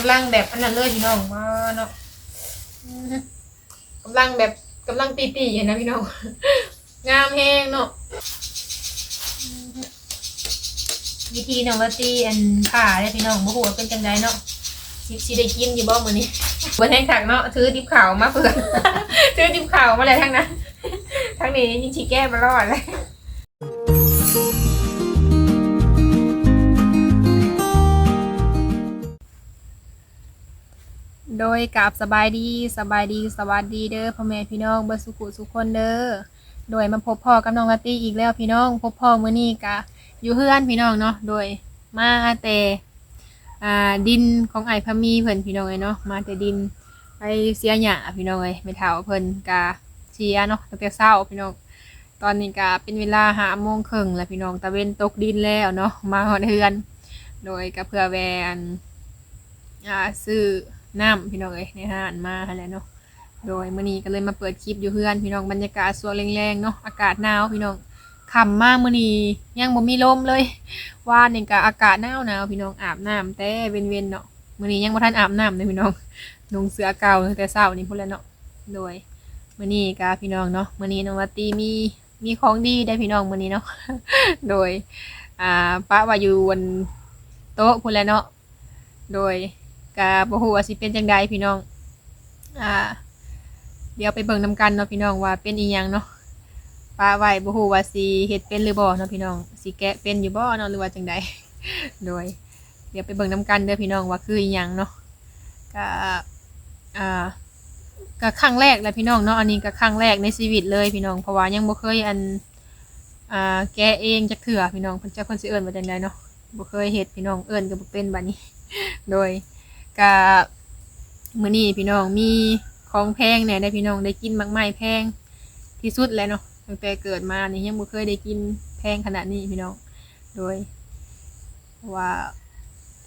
กำลังแบบอันนั้นเลยพี่น้องมาเนาะกำลังแบบกำลังตีตีเห็นนะพี่น้อง งามแห้งเนาะมวิธีน้องละตีอันผ่าเลยพี่น้องบ่ฮู้ว่าเป็นจังไดเนาะสิสิได้กินอยู่บ่มื้อนี้บ่แห้งคักเนาะถือดิบขาวมาเพื่อนถือดิบขาวมาเลยทั้งนั้นทั้งนี้ยิ่งสิแก้บ่รอดเลย โดยกับสบายดีสบายดีสวัสดีเด้อพ่อแม่พี่น้องเบอร์สุขุสุคนเด้อโดยมาพบพ่อกับน้องลาตี้อีกแล้วพี่น้อง พบพ่อมื้อนี้กะอยู่เฮือนพี่น้องเนาะโดยมาแต่อ่าดินของไอ้พะมีเพิ่นพี่น้องเอ้ยเนาะมาแต่ดินไปเสียหญ้าพี่น้องเอ้ยไม่เท่าเพิ่นกะเสียเนาะตั้งแต่เช้าพี่น้องตอนนี้กะเป็นเวลาหาโมงครึ่งแล้วพี่น้องตะเวนตกดินแล้วเนาะมาฮอดเฮือน โดยกะเพื่อแวนอ่าซื้อ น้ำพี่น้องเอ้ยในห้างมาหั่นแหละเนาะโดยมื้อนี้ก็เลยมาเปิดคลิปอยู่เพื่อนพี่น้องบรรยากาศสวยแรงๆเนาะอากาศหนาวพี่น้องค่ำมากมื้อนี้ยังบ่มีลมเลย ว่านี่ก็อากาศหนาวหนาวพี่น้องอาบน้ำแต่เว้นๆเนาะมื้อนี้ยังบ่ทันอาบน้ำเลยพี่น้องนุ่งเสื้อเก่าตั้งแต่เช้านี่พุ่นแล้วเนาะโดยมื้อนี้ก็พี่น้องเนาะมื้อนี้น้องลาตีมีมีของดีได้พี่น้องมื้อนี้เนาะโดยอ่าป้าว่าอยู่บนโต๊ะพุ่นแล้วเนาะโดย กะบ่ฮู้ว่าสิเป็นจังใดพี่น้อง อ่า เดี๋ยวไปเบิ่งนํกันเนาะพี่น้องว่าเป็นอีหยังเนาะปลาไว้บ่ฮู้ว่าสิเฮ็ดเป็นหรือบ่เนาะพี่น้องสิแกะเป็นอยู่บ่เนาะหรือว่าจังใดโดย เดี๋ยวไปเบิ่งนํกันเด้อพี่น้องว่าคืออีหยังเนาะก็อ่าก็ครั้งแรกแหละพี่น้องเนาะอันนี้ก็ครั้งแรกในชีวิตเลยพี่น้องเพราะว่ายังบ่เคยอันอ่าแกะเองจักเทื่อพี่น้องเพิ่นจะเพิ่นสิเอิ้นว่าจังใดเนาะบ่เคยเฮ็ดพี่น้องเอิ้นก็บ่เป็นบัดนี้ โดย กะมื้อนี้พี่น้องมีของแพงแหน่ยได้พี่น้องได้กินมากไม้แพงที่สุดแล้วเนาะตั้งแต่เกิดมานี่ยังบ่เคยได้กินแพงขนาดนี้พี่น้องโดยว่า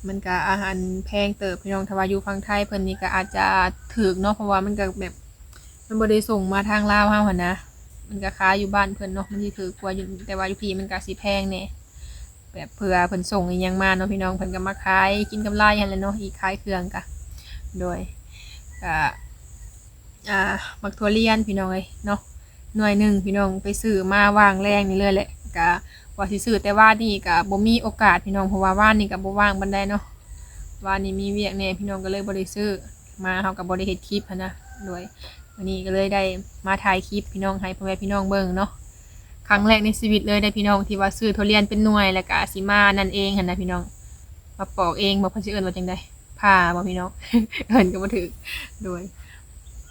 มันก็อาหารแพงเติบพี่น้องถ้าวาอยู่ฝั่งไทยเพิ่นนี่ก็อาจจะถูกเนาะเพราะว่ามันก็แบบมันบ่ได้ส่งมาทางลาวเฮาหั่นนะ มันก็ค้าอยู่บ้านเพิ่นเนาะมันสิถูกกว่าอยู่แต่ว่าอยู่พี่มันก็สิแพงแหน่ แบบเผื่อเพิ่นส่งอีหยังมาเนาะพี่น้องเพิ่นก็มาขายกินกำไรหั่นแหละเนาะอีกขายเครื่องกะโดยก็อ่ามักถั่วเลียนพี่น้องเอ้ยเนาะหน่วยหนึ่งพี่น้องไปซื้อมาวางแรงนี่เลยแหละก็ว่าสิซื้อแต่ว่านี่ก็บ่มีโอกาสพี่น้องเพราะว่าว่านนี่ก็บ่ว่างบันไดเนาะว่านนี่มีเวียกแน่พี่น้องก็เลยบ่ได้ซื้อมาเฮาก็บ่ได้เฮ็ดคลิปหันนะโดยวันนี้ก็เลยได้มาถ่ายคลิปพี่น้องให้พ่อแม่พี่น้องเบิ่งเนาะ รั้งแรกในชีวิตเลยได้พี่น้องที่ว่าซื้อทุเรียนเป็นหน่วยแล้วก็สิมานั่นเองหั่นนะพี่น้อง มาปอกเองบ่เพิ่นสิเอิ้นว่าจังไดผ่าบ่พี่น้อง เอิ้นก็บ่ถูกโดย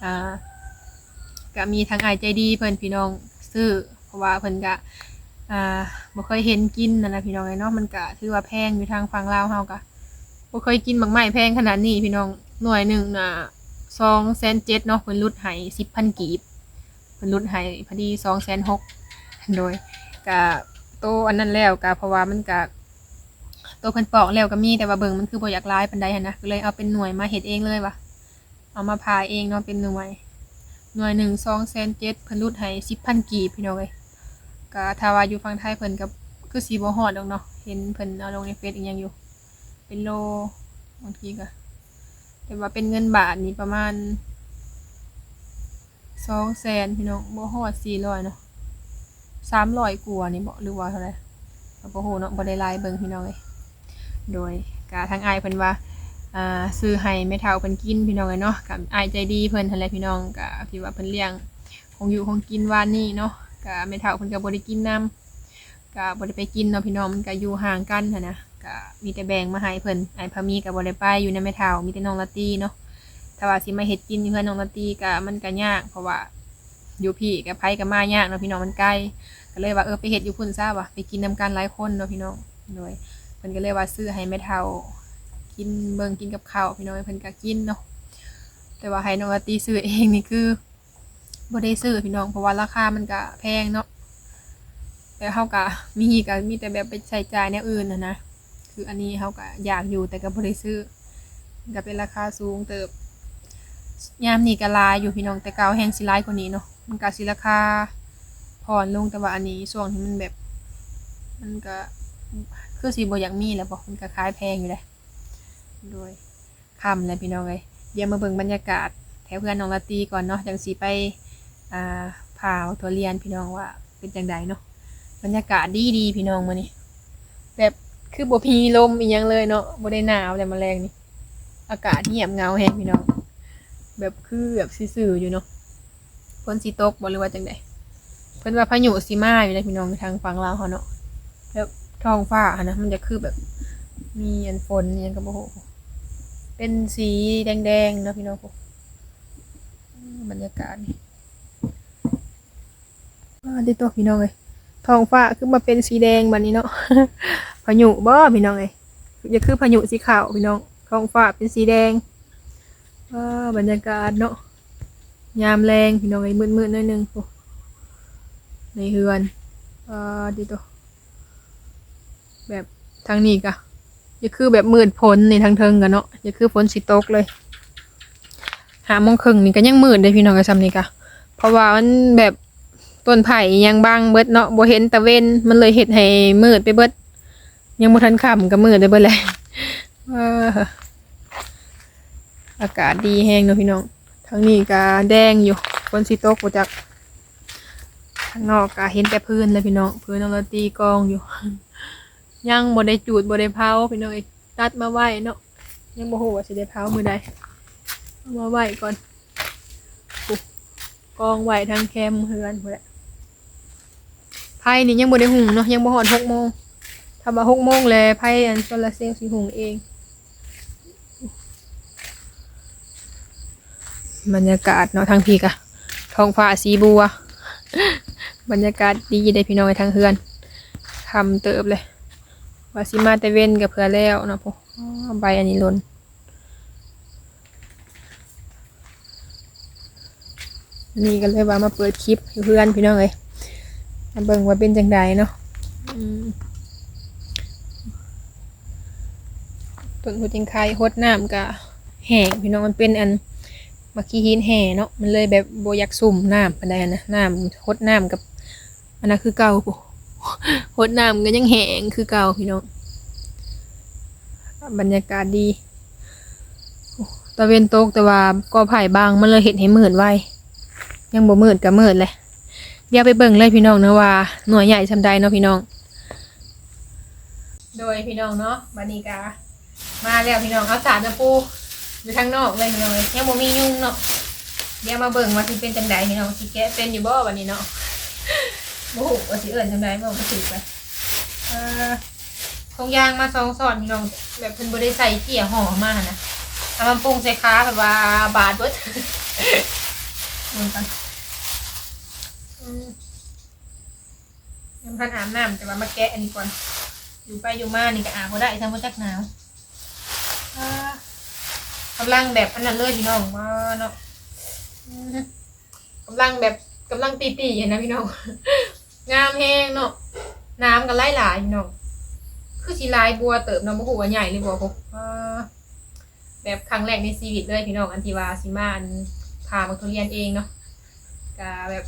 อ่าก็มีทางอายใจดีเพิ่นพี่น้องซื้อเพราะว่าเพิ่นก็อ่าบ่เคยเห็นกินนั่นนะพี่น้องไอ้เนาะมันก็ถือว่าแพงอยู่ทางฝั่งลาวเฮาก็บ่เคยกินหมากไม้แพงขนาดนี้พี่น้องหน่วยหนึ่งน่ะ2แสนเจ็ดเนาะเพิ่นลดให้10,000กีบเพิ่นลดให้พอดี2แสนหก โดยกะโตอันนั้นแล้วกะเพราะว่ามันกะโตเพิ่นปอกแล้วก็มีแต่ว่าเบิ่งมันคือบ่อยากลายปานใดหันนะก็เลยเอาเป็นหน่วยมาเฮ็ดเองเลยว่ะเอามาพาเองเนาะเป็นหน่วย หน่วยหนึ่งสองแสนเจ็ดเพิ่นรูดให้สิบพันกีบพี่น้องเอ้ยก็ถ้าว่าอยู่ฝั่งไทยเพิ่นก็คือสีบ่ฮอดดอกเนาะเห็นเพิ่นเอาลงในเฟซอีกอย่างอยู่ เป็นโลบางทีก็แต่ว่าเป็นเงินบาทนี่ประมาณสองแสนพี่น้องบ่ฮอดสี่ร้อยเนาะ สามร้อยกว่านี่บ่หรือว่าเท่าไหร่ก็บ่ฮู้เนาะบ่ได้ไลน์เบิ่งพี่น้องเอ้ยโดยกะทางอายเพิ่นว่าอ่าซื้อให้แม่เฒ่าเพิ่นกินพี่น้องเอ้ยเนาะกับอายใจดีเพิ่นหั่นแหละพี่น้องกะที่ว่าเพิ่นเลี้ยงของอยู่ของกินวานนี้เนาะกะแม่เฒ่าเพิ่นก็บ่ได้กินนํกะบ่ได้ไปกินเนาะพี่น้องมันก็อยู่ห่างกันหั่นนะกะมีแต่แบ่งมาให้เพิ่นไอพามีก็บ่ได้ไปอยู่ในแม่เฒ่ามีแต่น้องละตีเนาะถ้าว่าสิมาเฮ็ดกินอยู่เพื่อนน้องละตีก็มันก็ยากเพราะว่าอยู่พี่กับไผก็มายากเนาะพี่น้องมันไกล ก็เลยว่าเออไปเฮ็ดอยู่พุ่นซะว่ะไปกินนำกันหลายคนเนาะพี่น้องโดยเพิ่นก็เลยว่าซื้อให้แม่เฒ่า กินเบิ่งกินกับข้าวพี่น้องเพิ่นก็กินเนาะแต่ว่าให้น้องอาตีซื้อเองนี่คือบ่ได้ซื้อพี่น้องเพราะว่าราคามันก็แพงเนาะแต่เฮาก็มีก็มีแต่แบบไปใช้จ่ายแนวอื่นน่ะนะคืออันนี้เฮาก็อยากอยู่แต่ก็บ่ได้ซื้อก็เป็นราคาสูงเติบยามนี้ก็ลายอยู่พี่น้องแต่เก่าแฮงสิลายกว่านี้เนาะมันก็สิราคา ผ่อนลงแต่ว่าอันนี้ช่วงที่มันแบบ มันก็คือสีบอยากมีแหล้วบอกมันก็ขายแพงอยู่เลยโดยคำแล้วพี่น้องเลยเดี๋ยวมาเบิ่งบรรยากาศแถวเพื่อนน้องลาตีก่อนเนาะจังสีไปอ่าพาเอาทัวเรียนพี่น้องว่าเป็นจังใดเนาะบรรยากาศดีดีพี่น้องมื้อนี้แบบคือบ่มีลมอีหยังเลยเนาะบ่ได้หนาวแต่มาแรงนี่อากาศเงียบเงาแฮงพี่น้อง แบบคือแบบซื่อๆอยู่เนาะฝนสิตกบ่หรือว่าจังใด เพิ่นว่าพายุสิมาอยู่ในพี่น้องทางฝั่งลาวเขาเนาะแล้วท้องฟ้าอะนะมันจะคือแบบ มีอันฝนอิหยังก็บ่ฮู้เป็นสีแดงๆเนาะพี่น้องพวกบรรยากาศนี่อ่าดิตัวพี่น้องเอ้ยท้องฟ้าคือมาเป็นสีแดงบัดนี้เนาะพายุบ่พี่น้องเอ้ยอย่าคือพายุสีขาวพี่น้องท้องฟ้าเป็นสีแดงบรรยากาศเนาะยามแรงพี่น้องเอ้ยมืดๆหน่อยนึงโอ้ ในเฮือนอ่าดิตัวแบบทางนี้กะอย่าคือแบบมืดฝนในทางเทิงกันเนาะอย่าคือฝนสิตกเลยหามงครึ่งนี่ก็ยังมืดเลยพี่น้องกับซ้ำนี่กะเพราะว่ามันแบบต้นไผ่ยังบางเบิดเนาะบ่เห็นตะเวนมันเลยเฮ็ดให้มืดไปเบิด ยังบ่ทันค่ำก็มืดได้เบิดแหละเอออากาศดีแฮงเนาะพี่น้องทางนี้ก็แดงอยู่ฝนสิตกบ่จัก ข้างนอกก็เห็นแต่พื้นเลยพี่น้องพื้นเอาตีกองอยู่ ยังบ่ได้จูดบ่ได้เผาพี่น้องเอ้ตัดมาไว้เนาะยังบ่ฮู้ว่าสิได้เผามื้อใดมาไว้ก่อนกองไว้ทางแคมเฮือนพุ่นแหละไผนี่ยังบ่ได้หุงเนาะยังบ่ฮอด6โมงถ้าว่า6โมงแล้วไผอันโซลาร์เซลล์สิหุงเองบรรยากาศเนาะทางพีกะท้องฟ้าสีบัว บรรยากาศดีได้พี่น้องทางเฮือนคำเติบเลย ว่าสิมาแต่เว้นกับเพื่อแล้วนะพวกอ๋อใบอันนี้ล่นนี่ก็เลยว่ามาเปิดคลิปเพื่อนพี่น้องเลยมาเบิ่งว่าเป็นจังใดเนาะต้นหัวจิงไคหดน้ำกะแห้งพี่น้องมันเป็นอัน มาขี้หินแห่เนาะมันเลยแบบโบยากสุ่มน้ำปานใดนะน้ำหดน้ำกับอันนั้นคือเก่าปุ๊หดน้ำก็ยังแห้งคือเก่าพี่น้องบรรยากาศดีตะเวนตกแต่ว่าก็ไผ่บางมันเลยเห็นให้มืดไวยังบ่มืดก็มืดเลยเดี๋ยวไปเบิ่งเลยพี่น้องนะว่าหน่วยใหญ่ชำใดเนาะพี่น้อง โดยพี่น้องเนาะบันนีกามาแล้วพี่น้องเอาสารจะปู อยู่ทางนอกเลยพี่น้องเลยยังบ่มียุงเนาะเดี๋ยวมาเบิ่งว่าสิเป็นจังใดพี่น้องสิแกะเป็นอยู่บ่วันนี้เนาะโอ้โหว่าสิเอิญจังไดบ่บ่ถูกไปเอ่อทงยางมาสองสอนพี่น้องแบบเพิ่นบ่ได้ใส่เกี่ยห่อมานะเอามาปรุงใส่ค้าแบบว่าบาดเบิดเหมือนกันยังพันอาบน้ำแต่ว่ามาแกะอันนี้ก่อน อยู่ไปอยู่มานี่ก็อาบบ่ได้ทำบ่จักหนาวอ่า กำลังแบบอันนั้นเลยพี่น้องว่าเนาะกำลังแบบกำลังตีๆเห็นนะพี่น้อง งามแห้งเนาะน้ำกันไล่หลายพี่น้องคือสีลายบัวเติบเน้องบุหัวใหญ่เลยบัวพกอ่าแบบครั้งแรกในชีวิตเลยพี่น้องอันทีวาสิมาอันพามาทุเรียนเองเนาะกะแบบ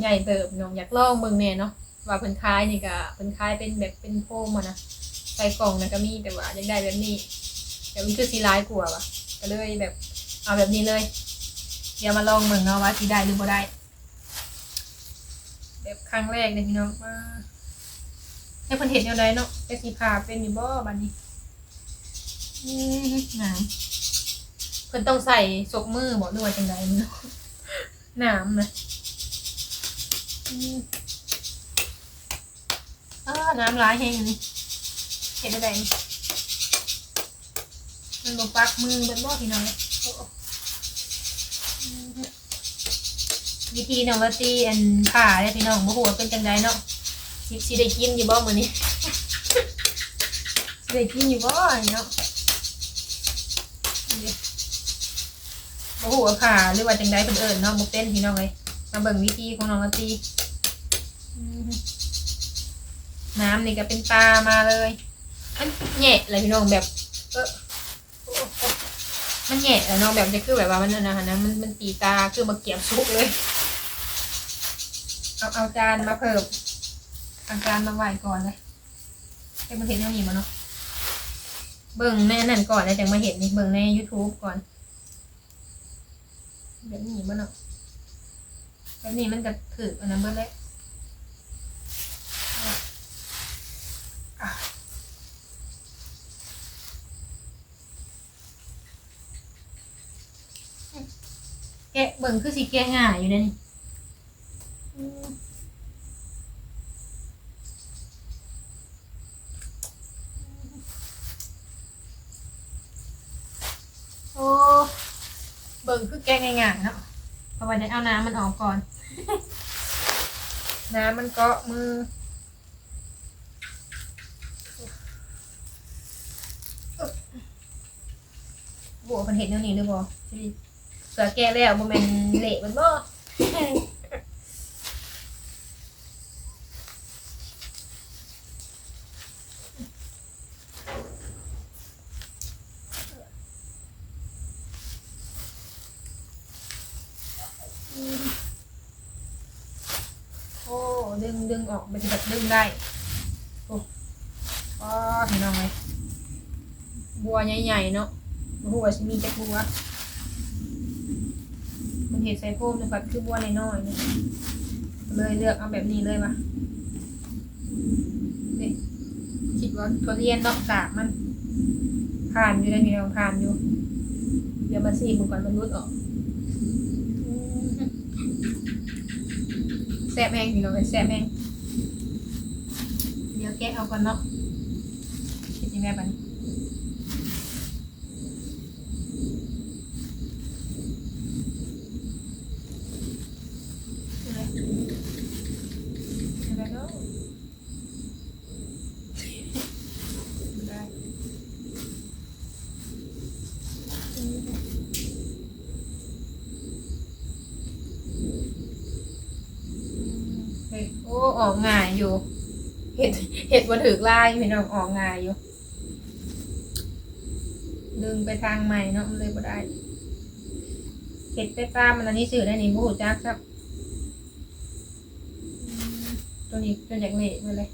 ใหญ่เติบน้องอยากลองเบิ่งแน่เนาะว่าเพิ่นคายนี่ก็เพิ่นคายเป็นแบบเป็นโฟมอะนะใส่กล่องนะก็มีแต่ว่าอยากได้แบบนี้ แต่มันคือสีลายกว่าว่ะก็เลยแบบ เอาแบบนี้เลย เดี๋ยวมาลองเบิ่งเนาะว่าสิได้หรือบ่ได้ แบบครั้งแรกเลยพี่น้องว่าให้คนเห็นแนวใดเนาะแต่สีผ่าเป็นอยู่บ่บัดนี้หนามเพิ่นต้องใส่ซกมือบ่หรือว่าจังใดเนาะหนามนะอืมอ้าน้ำร้ายแห้งนนี้เห็นได้นี่มั มันบปักมือเบิ่นบ่พี่น้องวิธีน้องละตีอันผ่าเนี่ยพี่น้องบ่ฮู้ว่าเป็นจังไดเนาะสิสิได้กินอยู่บ่มื้อนี้สิได้กินอยู่บ่เนาะบ่ฮู้ว่าผ่าหรือว่าจังไดเพิ่นเอิ้นเนาะบ่เป็นพี่น้องเอ้ยมาเบิ่งวิธีของน้องละตีน้ำนี่ก็เป็นตามาเลยมันแหยเลยพี่น้องแบบเออ มันแหยะแล้วเนาะแบบจะคือแบบว่ามันนั่นนะนะมันมันตีตาคือมาเกี่ยบสุกเลย เอาเอาจานมาเพิ่มเอาจานมาไหวก่อนเลยให้มันเห็นเท่านี้มาเนาะเบิ่งในนั่นก่อนแล้วจังมาเห็นนี่เบิ่งใน YouTube ก่อนแบบนี้บ่เนาะแบบนี้มันก็ถืออันนั้นเบิ่เลยอะแกะเบิ่งคือสิแกะง่ายอยู่นี่อืมโอ้เบิ่งคือแกะง่ายๆเนาะเพราะว่าจะเอาน้ำมันออกก่อน น้ำมันเกาะมือบัวมันเห็นแนวนี้หรือบ่สิ เสือแก้แล้วบ่แม่นเละมันบ่โอ้ดึงดึงออกมันจะแบบดึงได้โอ้ป้าพี่น้องเลยบัวใหญ่ๆเนาะบัวสิมีจักบัว มันเห็ดใส่โพมนะครับคือบัวน้อยๆเนี่เลยเลือกเอาแบบนี้เลยว่ะนี่คิดว่าทุเรียนเนอกกาบมัน ผ่านอยู่ได้มีเราผ่านอยู่ เดี๋ยวมาซีมก่อนมันรุดออกแซ่บแห้งพี่น้องเอ้ยแซ่บแห้งเดี๋ยวแกะเอาก่อนเนาะคิดยังไงบ้าง แล้วได้เฮ้ยโออกง่ายอยู่ เห็ดเห็ดบ่ถือลายพี่น้องออกง่ายอยู่ ดึงไปทางใหม่เนาะมันเลยบ่ได้เห็ดไปตามมันอันนี้สื่อได้นี่บูจักครับ ตัวนี้ตัวอยากเละมาเลย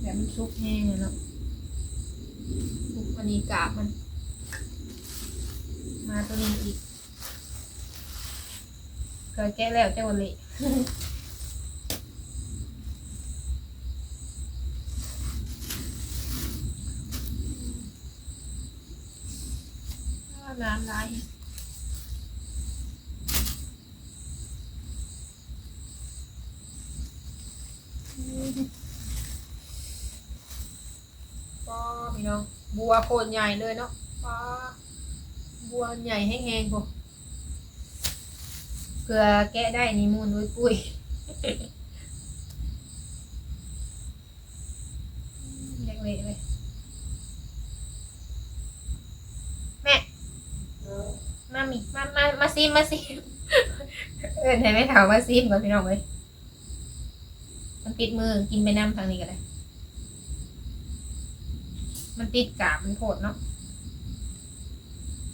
แบบมันซุกแห้งเลยเนาะซุกอันนี้กาบมัน มาตัวนี้อีกเคยแก้แล้วเจ้าวันเละ น้ำ ลายป้าพี่น้องบัวโคนใหญ่เลยเนาะป้าบัวใหญ่แห้งๆพวกเกลือแกะได้นี่มูนไว้ปุ้ย เล็กเละเลยแม่มามีมามามา ซิมมาซิมเออไหนไม่ถามมาซิมก่อนพี่น้องเลยมันติดมือกินไปน้ำทางนี้กันเลยมันติดกาบมันโผดเนาะ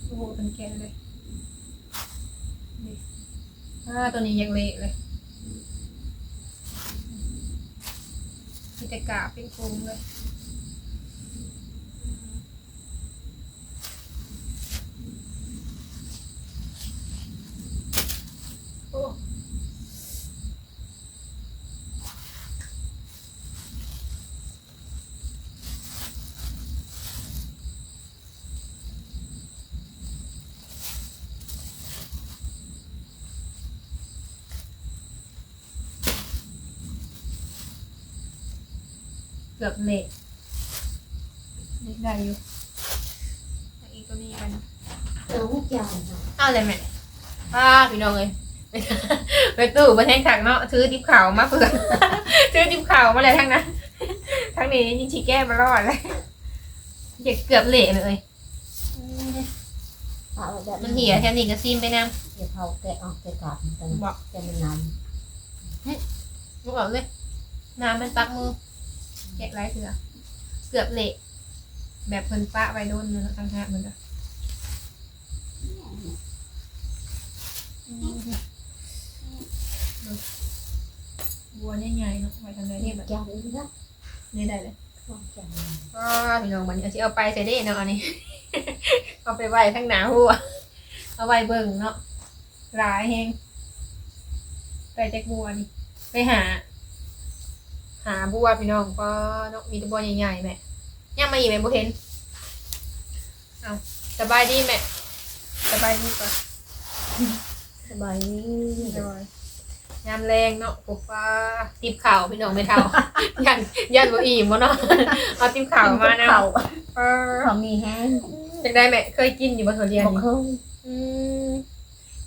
โอ้โหเป็นแกนเลยนี่อ่าตัวนี้ยังเละเลยมีแต่กาบเป็นโครงเลย เกือบเละเละได้อยู่แล้วอีกตัวนี้กันตัวทุกอย่างค่ะเอาเลยแม่ป้าพี่น้องเลยไปตู้มาแทงถังเนาะซื้อทิปขาวมาเผื่อซื้อทิปขาวมาเลยทั้งนั้นทั้งนี้ยิงชีแก้มารอดเลยเด็กเกือบเละเลยเอาแบบมันเหี่ยแค่นี้ก็ซีมไปน้เดี๋ยวเขาแกะออกแกะกลับมันเป็นำบอกแกะมันน้บอกเลยน้ำมันปักมือ แกะไรเถื่อเกือบเละแบบเพิ่นปะไว้โดนเนื้อข้างๆเหมือนกันบัวใหญ่ๆเนาะไว้ทางใดำที่เรียแบบกอย่างนี้นะนี่ได้เลยออกจากก็พี่น้องมันเอาสิเอาไปใส่ได้เนาะอันนี้เอาไปไว้ข้างหน้าหัวเอาไว้เบิ่งเนาะหลายแฮงไปแจ็คบัวนี่ไปหา หาบัวพี่น้องก็เนาะมีแตัวบัวใหญ่ๆแม่ย่างมาอีกแม่บ่เห็นเอาสบายดีแม่สบายดีปะสบายดียามแรงเนาะปกฟ้าติบข่าวพี่น้องไม่เท่า ยันยันบ่อิ่มบ่เนาะเอาติบข่าวมานะเขาเออเขามีแห้งจังได้แม่เคยกินอยู่บ่ถั่วเรียนบอกนี่เขาอืม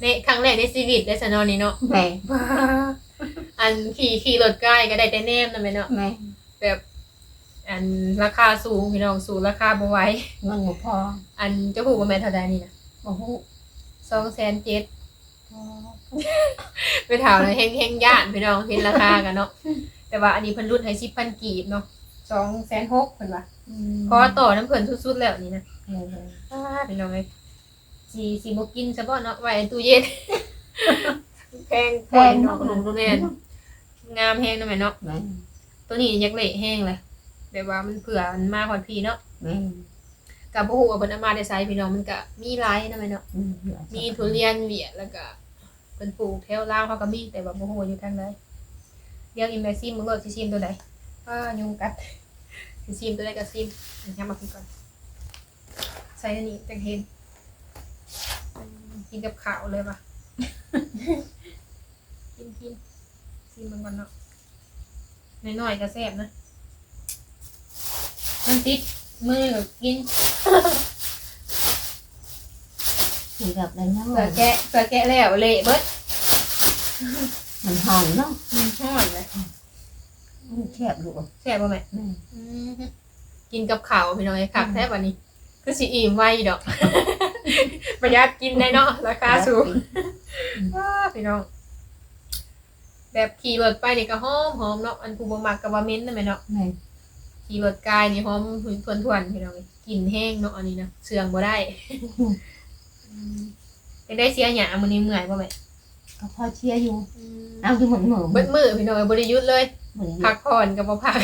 ในครั้งแรกในชีวิตได้ซะเนาะนี่เนาะแม่ ว้า อันขี่ขี่รถใกล้ก็ได้แต่แนมนะแม่เนาะแม่แบบอันราคาสูงพี่น้องสูงราคาบ่ไหวเงินบ่พอ อันเจะฮู้ว่าแม่นเท่าใดนี่นะบ่ฮู้207,000พอไปถามเลยแห้งๆย่านพี่น้องเห็นราคากันเนาะแต่ว่าอันนี้เพิ่นรุ่นให้10,000กีบเนาะ2,600,000เพิ่นว่าพอต่อน้ำเพิ่นสุดๆแล้วนี่นะเอออ่าพี่น้องเอ้ยสิสิบ่กินซะบ่เนาะไว้ในตู้เย็นแพงแพงเนาะขนมโรงเรียน งามแฮงเนาะ แม่เนาะแม่ตัวนี้ยักเละแห้งเลยแบบว่ามันเผื่อมันมาฮอดพี่เนาะแม่กับบ่ฮู้ว่าเพิ่นเอามาได้ไสพี่น้องมันก็มีหลายนะแม่เนาะ อืมมีทุเรียนเวียดแล้วก็เพิ่นปลูกแถวลาวเขาก็มีแต่ว่าบ่ฮู้ว่าอยู่ทางใดเดี๋ยวอิมแมซิมมึงโลดสิซิมตัวใดอ่ายุงกัดสิซิมตัวใดก็ซิมยังมากินก่อนใส่อันนี้จังเห็นอืมกินกับข้าวเลยป่ะ กินกิน ซิมมันก่อนเนาะน้อยๆก็แซ่บนะ มันติดมือก็กินกินกับอะไรเนาะเสือแกะเสือแกะแล้วเละเบิดมันหอมเนาะมันทอดเลยมันแคบดูแซ่บป่ะแม่แม่อืมกินกับข้าวพี่น้องไอ้คักแท้วันนี้ คือสิอิ่มไวดอก ประหยัดกินได้เนาะราคาสูงว้าพี่น้อง แบบขี่รถไปนี่ก็หอมหอมเนาะอันผู้บ่มักก็ว่าเหม้นนั่นแหละเนาะแม่ขี่รถกายนี่หอมหุยทวนทวนๆพี่น้องกลินแห้งเนาะอันนี้นะเสื่องบ่ได้อืมเป็นได้เสียหยามื้อนี้เมื่อยบ่แม่ก็พอเชียร์อยู่อืมเอาอยู่เหมือนเหมือนเบิดมื้อพี่น้องบ่ได้หยุดเลย เหมือนพักผ่อนก็บ่พัก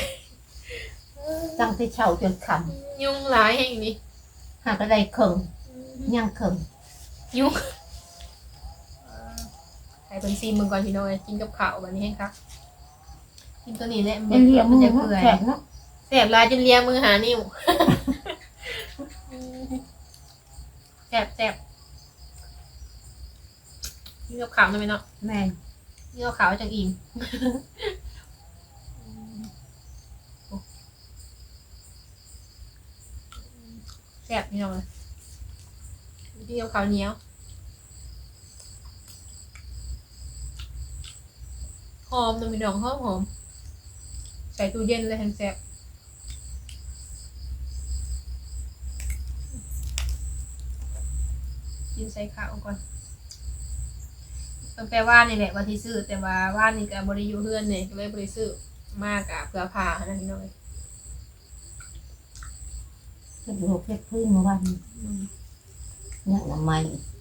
ตั้งแต่เช้าจนค่ยุงหลายแห่งนี้ำหากอะไรเคิงย่างเคิงยุง ใส่เป็นซีมมึงก่อนพี่น้อยกินกับข้าววันนี้ให้ครับกินตัวนี้แหละมันเป็นเรียมัมือจะเปื่อยแขกเนาะแสบลายจนเลียมือหานิ้วแสบแสบกินกับข้าวได้ไหมเนาะแม่กินกับข้าวจังอิ่มแสบพี่น้องเลยกินกับข้าวเหนียว หอมมันมีดอกหอมหอม ใส่ตู้เย็นเลยแฮมแซ่บกินใส่ข้าวก่อนตั้งแต่ว่านี่แหละว่าที่ซื้อแต่ว่าว่านี่กับบริยูเฮือนเนี่ยก็เลยบริซื้อมากอะเพื่อผ่านะพี่น้องเอ้ยเก็บลูกเก็บพื้นเมื่อวันอืมย่างน้ำไม้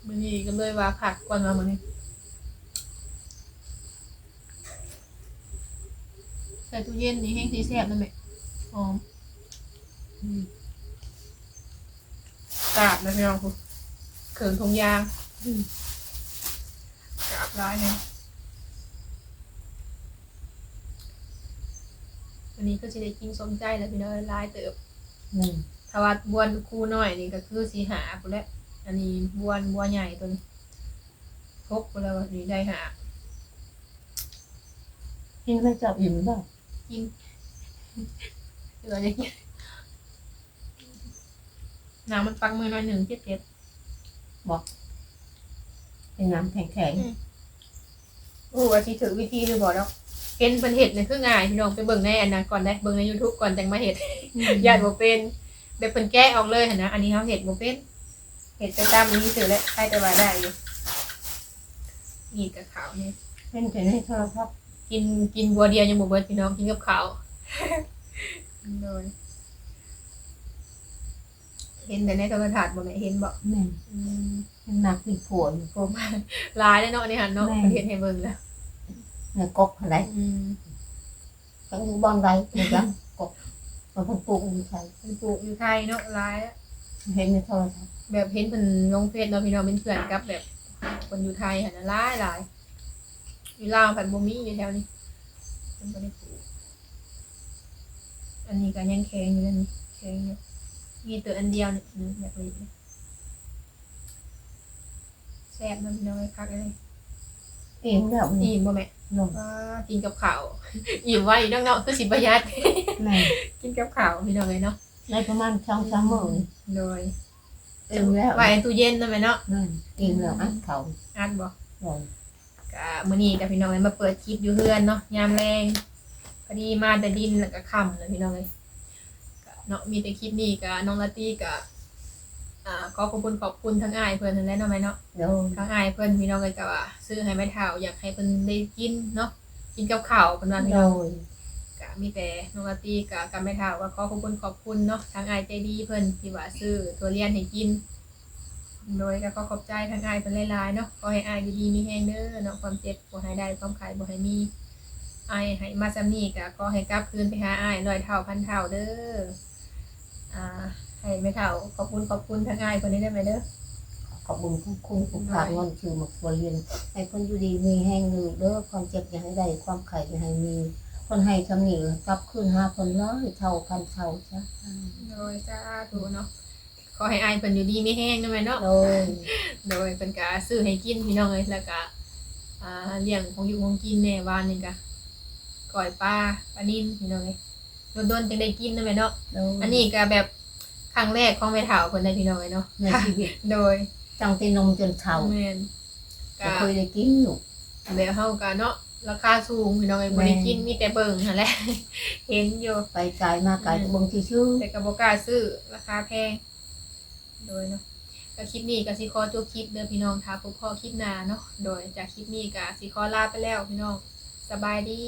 มันนี่ก็เลยว่าผักก่อนมาเหมือนนี้ ส่ตู้เย็นนี่แห้งสีแซ่บนั่นแหละหอมอืมกราบนะพี่น้องคุณเขิงทงยางอืมกราบร้ายเลยวันนี้ก็จะได้กินสมใจแล้วพี่น้องลายเติบหนึ่งถ้าว่าบวนคู่น้อยนี่ก็คือสีหาพุ่นแหละอันนี้บวนบัวใหญ่ตัวนี้ทกไปแล้ววันนี้ได้หากินไม่จับอิ่มบ้าง กินเหลืออย่างเงี้ยน้ำมันปังมือหน่อยหนึ่งเจ็ดเจ็ดเป็นน้ำแข็งโอ้ว่าสิถือวิธีหรือบอกแล้วเห็นเป็นเห็ดเนี่ยคือง่ายพี่น้องไปเบิ่งในอันนั้นก่อนได้เบิ่งใน YouTube ก่อนจังมาเห็ดๆญาติบ่เป็นแบบเป็นแก้ออกเลยหั่นนะอันนี้เขาเห็ดบ่เป็นเห็ดไปตามนี้ถือแล้วใครจะว่าได้อยู่นี่กับขาวเนี่ยเป็นแต่ในโทรศัพท์ กินกินบัวเดียวยังบ่เบิดพี่น้องกินกับข้าวโดนเห็นแต่ในโทรทัศน์บ่แม่เห็นบ่แม่อืมเป็นหนักเป็นผลผมลายได้เนาะอันนี่หันเนาะแม่ประเทศให้เบิ่งแล้วเนื้อกบอะไรอืมต้องอยู่บอนไรเนื้อยังกบมันเพิ่งปลูกอยู่ไทยเพิ่นปลูกอยู่ไทยเนาะหลายอะเห็นในโทรทัศน์แบบเห็นเพิ่นลงเฟซเนาะพี่น้องเป็นเพื่อนกับแบบคนอยู่ไทยหั่นน่ะหลายหลาย อยู่ลาวผันบ่มีอยู่แถวนี้เพิ่นบ่ได้ปลูกอันนี้ก็ยังแข็งอยู่นั่นนี่แข็งอยู่มีตัวอันเดียวนี่อืมแบบนี้นะแซ่บเนาะพี่น้องไอ้คักเลยอิ่มแล้วนี่อิ่มบ่แม่นมว่ากินกับข้าวอิ่มไว้น้องๆคือสิประหยัดแม่กินกับข้าวพี่น้องเลยเนาะได้ประมาณสองสามมื้อนี่โดยอิ่มแล้วไว้ในตู้เย็นนั่นแหละเนาะนั่นอิ่มแล้วอัดเขาอัดบ่เลย กะมื้อนี้กับพี่น้องเลยมาเปิดคลิปอยู่เฮือนเนาะยามแรงพอดีมาแต่ดินแล้วก็ค่ำเลยพี่น้องเลยก็เนาะมีแต่คลิปนี้กับน้องลาตี้กับอ่าขอขอบคุณขอบคุณทั้งอ้ายเพิ่นนั่นแหละเนาะแม่เนาะเดี๋ยวทั้งอ้ายเพิ่นพี่น้องเลยก็ว่าซื้อให้แม่เฒ่าอยากให้เพิ่นได้กินเนาะกินกับข้าวเพิ่นว่าพี่โดน้องยก็มีแต่น้องลาตี้กับกับแม่เฒ่าก็ขอขอบคุณขอบคุณเนาะทางอ้ายใจดีเพิ่นที่ว่าซื้อตัวเรียนให้กิน โดยก็ขอขอบใจทางอ้ายเพิ่นหลายๆเนาะขอให้อ้ายอยู่ดีมีแฮงเด้อเนาะความเจ็บบ่ให้ได้ความขายบ่ให้มีอ้ายให้มาซำนี้ก็ขอให้กลับคืนไปหาอ้ายร้อยเท่าพันเท่าเด้ออ่าให้แม่เฒ่าขอบคุณขอบคุณทางอ้ายเพิ่นได้ไหมเด้อขอบคุญคุณคุณผู้ฝากเงินคือมาควรเรียนให้คนอยู่ดีมีแห้งหนึ่งเด้อความเจ็บอย่าให้ได้ความไข่อย่าให้มีคนให้ทำนี่กลับคืนห้าคนร้อยเท่าพันเท่าซะโดยสาธุเนาะ ขอให้อ้ายเพิ่นอยู่ดีมีแฮงได้ไหมเนาะ โดยโดยเป็นการซื้อให้กินพี่น้องเลยแล้วก็อ่าเลี้ยงของอยู่ของกินแน่วานนี่ก็ก่อยปลาปลานิ่นพี่น้องเลยโดนๆจังได้กินนะแม่เนาะ โดยอันนี้ก็แบบครั้งแรกของแม่เฒ่าคนได้พี่น้องเลยเนาะ ในชีวิตโดยตั้งแต่นมจนเท่าแม่นก็ก็เคยได้กินอยู่ แบบเฮาก็เนาะราคาสูงพี่น้องเลยบ่ได้กินมีแต่เบิ่งนั่นแหละเห็นอยู่ไปไกลมาไกลก็เบางทีชื่อแต่ก็บ่กล้าซื้อราคาแพง โดยเนาะก็คลิปนี้ก็สิขอจบคลิปเด้อพี่น้องท้าพบพอคลิปหน้าเนาะโดยจากคลิปนี้ก็สิขอลาไปแล้วพี่น้องสบายดี